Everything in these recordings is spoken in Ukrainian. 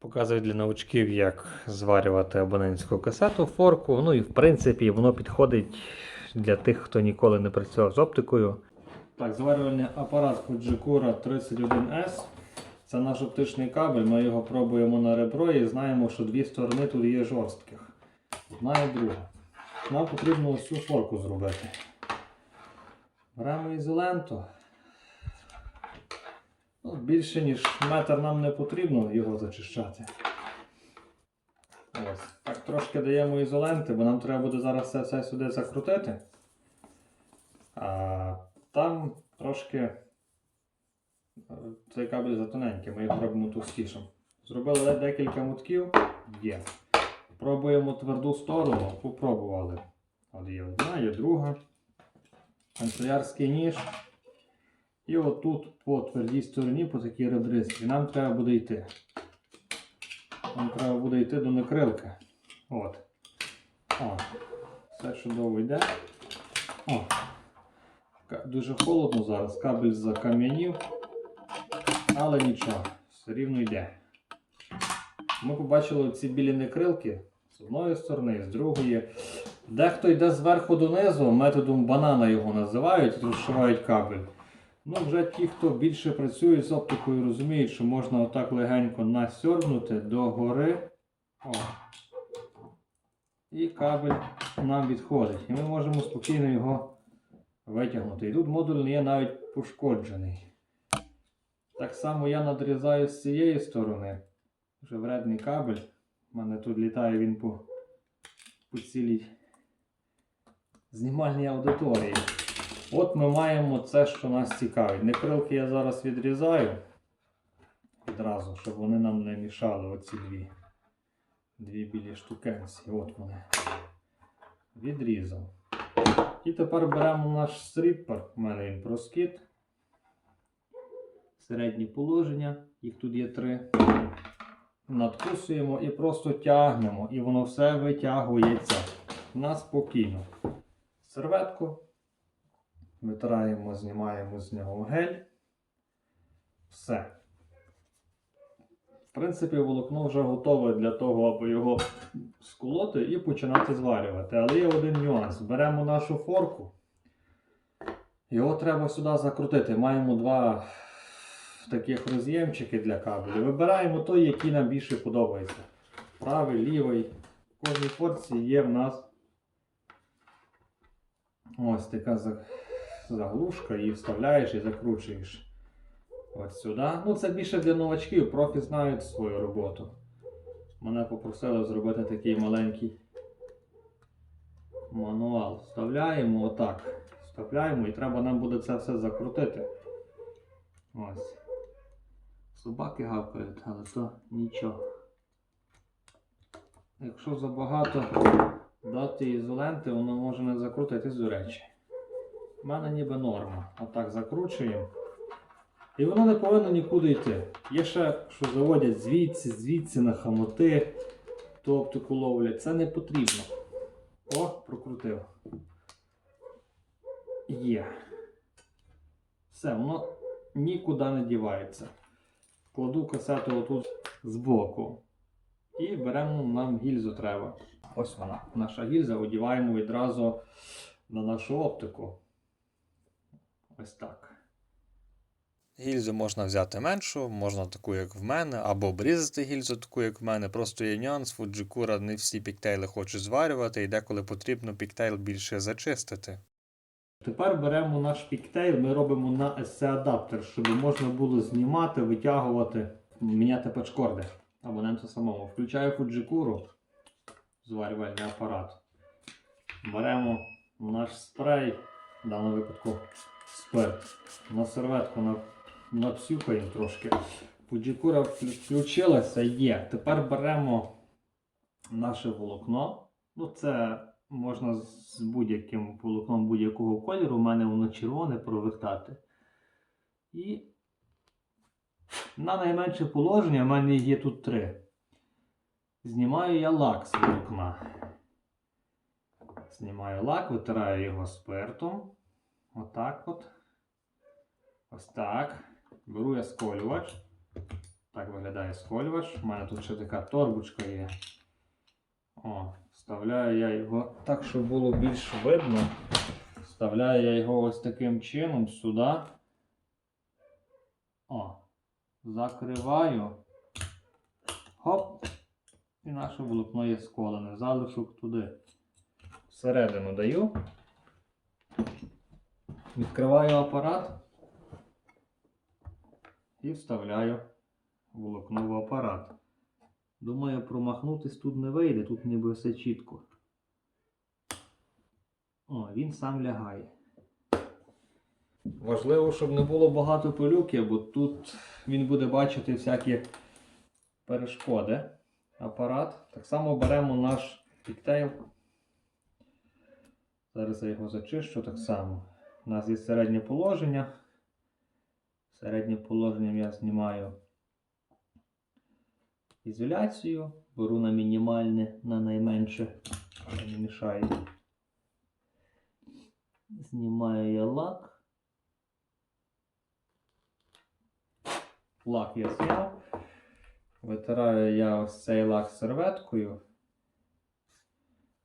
Показую для новачків, як зварювати абонентську касету форку. Ну і в принципі воно підходить для тих, хто ніколи не працював з оптикою. Так, зварювальний апарат Fujikura 31S. Це наш оптичний кабель. Ми його пробуємо на ребро і знаємо, що дві сторони тут є жорстких. Одна і друга. Нам потрібно ось цю форку зробити. Беремо ізоленту. Ну, більше ніж метр нам не потрібно його зачищати. Ось. Так трошки даємо ізоленти, бо нам треба буде зараз це все сюди закрутити. А там трошки е, цей кабель затоненький, ми його робимо товстішим. Зробили декілька мутків, є. Пробуємо тверду сторону, попробували. От є одна, є друга. Канцелярський ніж. І отут по твердій стороні, по такій ребристі, нам треба буде йти. Нам треба буде йти до накрилки. От. О. Все чудово йде. О. Дуже холодно зараз, кабель закам'янів. Але нічого, все рівно йде. Ми побачили ці білі накрилки з одної сторони, з другої. Дехто йде зверху донизу, методом банана його називають, розшивають кабель. Ну, вже ті, хто більше працює з оптикою, розуміють, що можна отак легенько насьорбнути до гори. О. І кабель нам відходить. І ми можемо спокійно його витягнути. І тут модуль не є навіть пошкоджений. Так само я надрізаю з цієї сторони. Вже вредний кабель. У мене тут літає він по, по цілій знімальній аудиторії. От ми маємо це, що нас цікавить. Некрилки я зараз відрізаю відразу, щоб вони нам не мішали оці дві. Дві білі штукенці. От вони. Відрізав. І тепер беремо наш стріппер. У мене він проскіт. Середні положення. Їх тут є три. Надкусуємо і просто тягнемо. І воно все витягується. У нас спокійно. Серветку. Витираємо, знімаємо з нього гель. Все. В принципі, волокно вже готове для того, аби його сколоти і починати зварювати. Але є один нюанс. Беремо нашу форку. Його треба сюди закрутити. Маємо два таких роз'ємчики для кабелю. Вибираємо той, який нам більше подобається. Правий, лівий. В кожній форці є в нас ось така заглушка, її вставляєш і закручуєш. Ось сюди. Ну, це більше для новачків, профі знають свою роботу. Мене попросили зробити такий маленький мануал. Вставляємо отак. Вставляємо і треба нам буде це все закрутити. Ось. Собаки гавкають, але то нічого. Якщо забагато дати ізоленти, воно може не закрутитись до речі. У мене ніби норма. Отак закручуємо. І воно не повинно нікуди йти. Є ще, що заводять звідси, звідси на хамоти, ту оптику ловлять. Це не потрібно. О, прокрутив. Є. Все, воно нікуди не дівається. Кладу касету отут збоку. І беремо нам гільзу треба. Ось вона. Наша гільза одіваємо відразу на нашу оптику. Ось так. Гільзу можна взяти меншу, можна таку, як в мене, або обрізати гільзу таку, як в мене. Просто є нюанс, Fujikura не всі піктейли хочуть зварювати, і деколи потрібно піктейл більше зачистити. Тепер беремо наш піктейл, ми робимо на SC-адаптер, щоб можна було знімати, витягувати, міняти пачкорди абоненту самому. Включаю Fujikura, зварювальний апарат. Беремо наш спрей, в даному випадку спирт. На серветку на- трошки. Вклю- включилася, є. Тепер беремо наше волокно. Ну, це можна з будь-яким волокном будь-якого кольору. У мене воно червоне провертати. І на найменше положення в мене є тут три. Знімаю я лак з волокна. Знімаю лак, витираю його спиртом. Отак от. Ось так. Беру я сколювач. Так виглядає сколювач. У мене тут ще така торбочка є. О, вставляю я його так, щоб було більш видно. Вставляю я його ось таким чином сюди. О, закриваю. Хоп. І наше волокно є сколене. Залишок туди. Всередину даю. Відкриваю апарат і вставляю волокно в апарат. Думаю, промахнутись тут не вийде, тут ніби все чітко. О, він сам лягає. Важливо, щоб не було багато пилюки, бо тут він буде бачити всякі перешкоди. Апарат. Так само беремо наш піктейл. Зараз я його зачищу так само. У нас є середнє положення. Середнім положенням я знімаю ізоляцію, беру на мінімальне, на найменше, не мішає. Знімаю я лак. Лак я зняв. Витираю я ось цей лак серветкою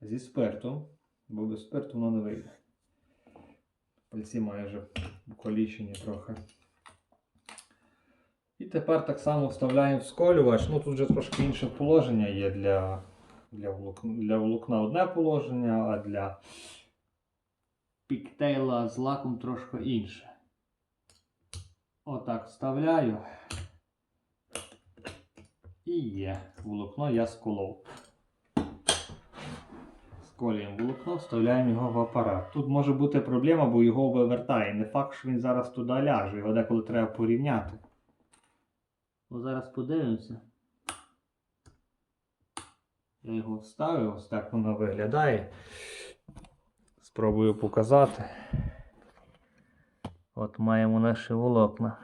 зі спиртом, бо без спирту воно не вийде. Пальці майже покалічені трохи. І тепер так само вставляємо всколювач. Ну тут вже трошки інше положення є для, для, волокна, для волокна одне положення, а для піктейла з лаком трошки інше. Отак вставляю. І є. Волокно я сколов. Сколюємо волокно, вставляємо його в апарат. Тут може бути проблема, бо його вивертає. Не факт, що він зараз туди ляже. Його деколи треба порівняти. О, зараз подивимося. Я його вставив, ось так воно виглядає. Спробую показати. От маємо наші волокна.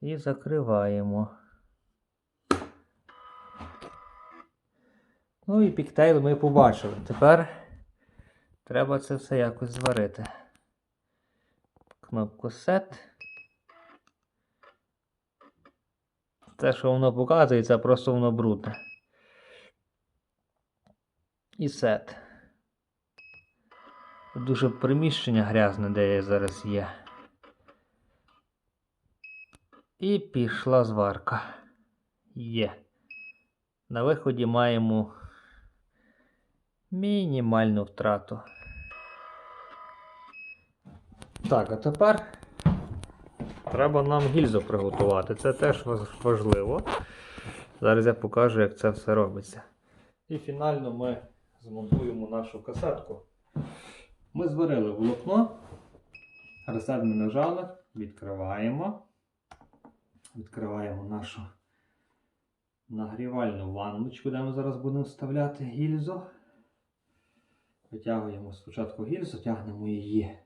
І закриваємо. Ну і піктейл ми побачили. Тепер треба це все якось зварити. Кнопку Set. Те, що воно показує, це просто воно брудне. І сет. Дуже приміщення грязне, де я зараз є. І пішла зварка. Є. На виході маємо мінімальну втрату. Так, а тепер треба нам гільзу приготувати. Це теж важливо. Зараз я покажу, як це все робиться. І фінально ми змонтуємо нашу касетку. Ми зварили волокно, ресет ми нажали, відкриваємо. Відкриваємо нашу нагрівальну ванночку, де ми зараз будемо вставляти гільзу. Витягуємо спочатку гільзу, тягнемо її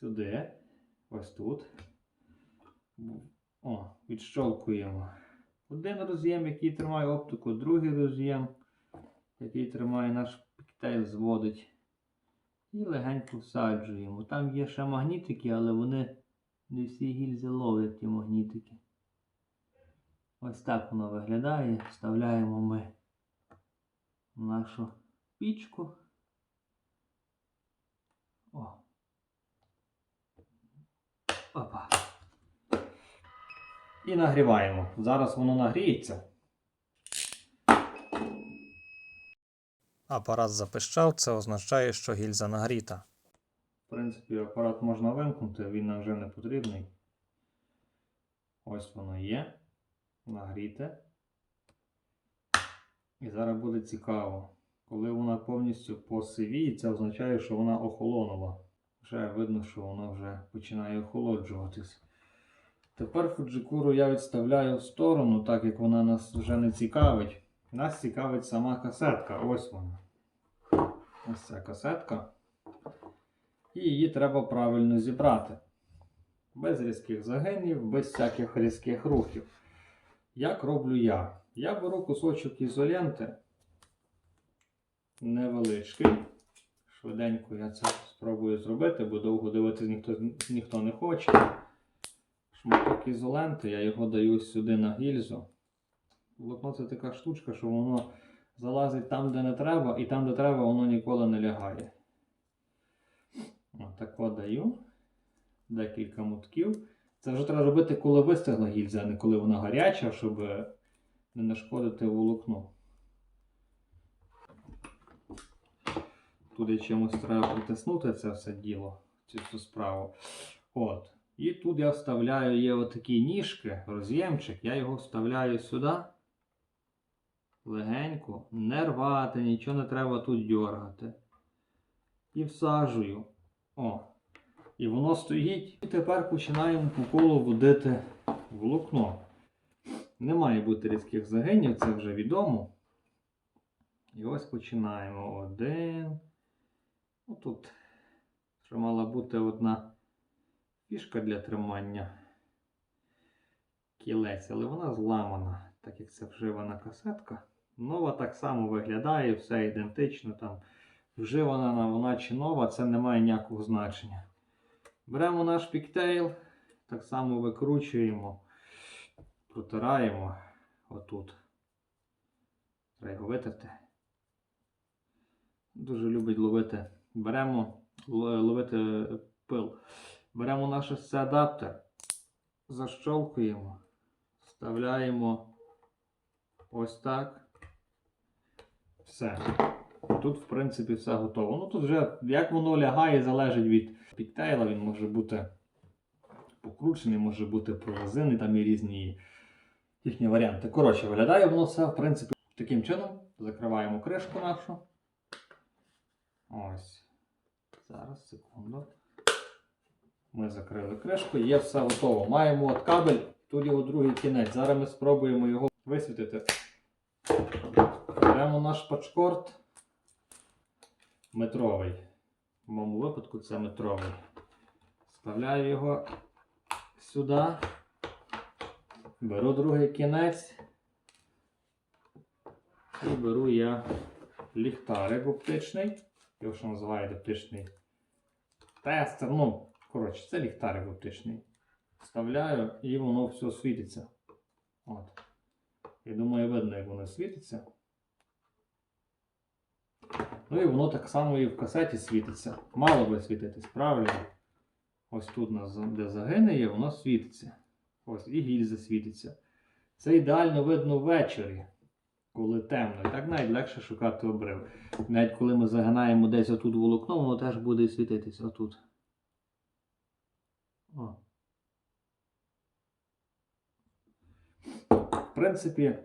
сюди, ось тут. О, відщолкуємо один роз'єм, який тримає оптику, другий роз'єм, який тримає наш піктейл, зводить. І легенько всаджуємо. Там є ще магнітики, але вони не всі гільзи ловлять ті магнітики. Ось так воно виглядає. Вставляємо ми нашу пічку. О. Опа. І нагріваємо. Зараз воно нагріється. Апарат запищав, це означає, що гільза нагріта. В принципі, апарат можна вимкнути, він нам вже не потрібний. Ось воно є. Нагріте. І зараз буде цікаво. Коли вона повністю посивіє, це означає, що вона охолонула. Вже видно, що вона вже починає охолоджуватись. Тепер фуджикуру я відставляю в сторону, так як вона нас вже не цікавить. Нас цікавить сама касетка. Ось вона. Ось ця касетка. І її треба правильно зібрати. Без різких загинів, без всяких різких рухів. Як роблю я? Я беру кусочок ізоленти невеличкий. Швиденько я це спробую зробити, бо довго дивитися ніхто, ніхто не хоче. шматок ізоленти, я його даю сюди на гільзу. Волокно це така штучка, що воно залазить там, де не треба, і там, де треба, воно ніколи не лягає. Отак от даю. Декілька мутків. Це вже треба робити, коли вистигла гільза, а не коли вона гаряча, щоб не нашкодити волокну. Туди чимось треба притиснути це все діло, цю всю справу. От. І тут я вставляю є отакі ніжки, роз'ємчик, я його вставляю сюди. Легенько, не рвати, нічого не треба тут дергати. І всаджую. О. І воно стоїть. І тепер починаємо по колу водити волокно. Не має бути різких загинів, це вже відомо. І ось починаємо. Один. Ну, тут мала бути одна фішка для тримання кілець, але вона зламана, так як це вживана касетка. Нова так само виглядає, все ідентично. Там вживана вона чи нова, це не має ніякого значення. Беремо наш піктейл, так само викручуємо, протираємо отут. Треба його витерти. Дуже любить ловити. Беремо ловити пил. Беремо наш ось цей адаптер, защолкуємо, вставляємо ось так. Все. Тут, в принципі, все готово. Ну тут вже як воно лягає, залежить від піктейла. Він може бути покручений, може бути прорезинний, там є різні їхні варіанти. Коротше, виглядає воно все, в принципі, таким чином. Закриваємо кришку нашу. Ось. Зараз, секунду. Ми закрили кришку, є все готово. Маємо от кабель, тут його другий кінець. Зараз ми спробуємо його висвітити. Беремо наш пачкорд метровий. В моєму випадку це метровий. Вставляю його сюди. Беру другий кінець. І беру я ліхтарик оптичний. Його що називають оптичний тестер. Ну, коротше, це ліхтарик оптичний. Вставляю і воно все світиться. От. Я думаю, видно, як воно світиться. Ну і воно так само і в касеті світиться. Мало би світитись, правильно? Ось тут, де загине є, воно світиться. Ось і гільза світиться. Це ідеально видно ввечері, коли темно. Так навіть легше шукати обрив. Навіть коли ми загинаємо десь отут волокно, воно теж буде світитися отут. О. В принципі,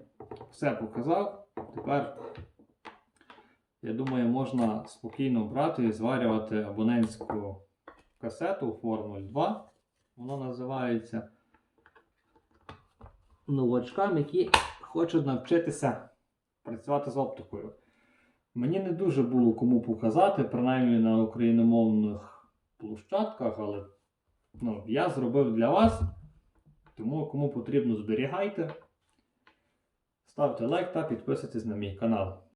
все показав. Тепер, я думаю, можна спокійно брати і зварювати абонентську касету Формуль 2. Воно називається новачкам, які хочуть навчитися працювати з оптикою. Мені не дуже було кому показати, принаймні на україномовних площадках, але ну, я зробив для вас. Тому кому потрібно зберігайте. Ставте лайк та підписуйтесь на мій канал.